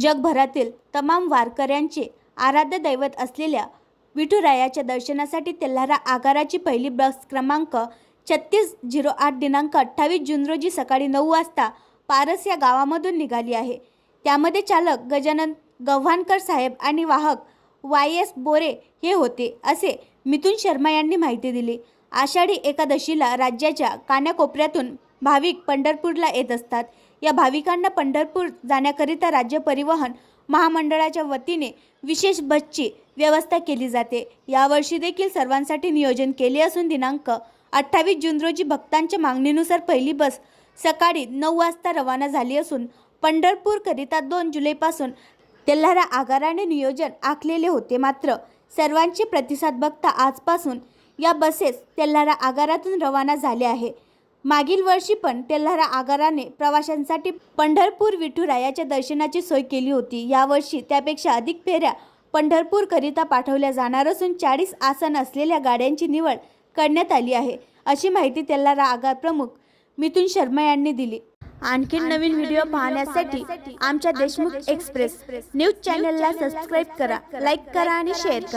जगभरातील तमाम वारकऱ्यांचे आराध्य दैवत असलेल्या विठुरायाच्या दर्शनासाठी तेल्हारा आगाराची पहिली बस क्रमांक छत्तीस झिरो आठ दिनांक अठ्ठावीस जून रोजी सकाळी नऊ वाजता पारस या गावामधून निघाली आहे. त्यामध्ये चालक गजानन गव्हाणकर साहेब आणि वाहक वाय एस बोरे हे होते असे मिथुन शर्मा यांनी माहिती दिली. आषाढी एकादशीला राज्याच्या कानाकोपऱ्यातून भाविक पंढरपूरला येत असतात. या भाविकांना पंढरपूर जाण्याकरिता राज्य परिवहन महामंडळाच्या वतीने विशेष बसची व्यवस्था केली जाते. यावर्षी देखील सर्वांसाठी नियोजन केले असून दिनांक अठ्ठावीस जून रोजी भक्तांच्या मागणीनुसार पहिली बस सकाळी नऊ वाजता रवाना झाली असून पंढरपूरकरिता दोन जुलैपासून तेल्हारा आगाराने नियोजन आखलेले होते. मात्र सर्वांचे प्रतिसाद बघता आजपासून या बसेस तेल्हारा आगारातून रवाना झाल्या आहे मागील वर्षी पण तेल्हारा आगाराने प्रवाशांसाठी पंढरपूर विठुरायाच्या दर्शनाची सोय केली होती. यावर्षी त्यापेक्षा अधिक फेऱ्या पंढरपूरकरिता पाठवल्या जाणार असून चाळीस आसन असलेल्या गाड्यांची निवड करण्यात आली आहे अशी माहिती तेल्हारा आगार प्रमुख मिथुन शर्मा यांनी दिली. आणखी नवीन व्हिडिओ पाहण्यासाठी आमच्या देशमुख एक्सप्रेस. न्यूज चॅनलला सबस्क्राईब करा लाईक करा आणि शेअर करा.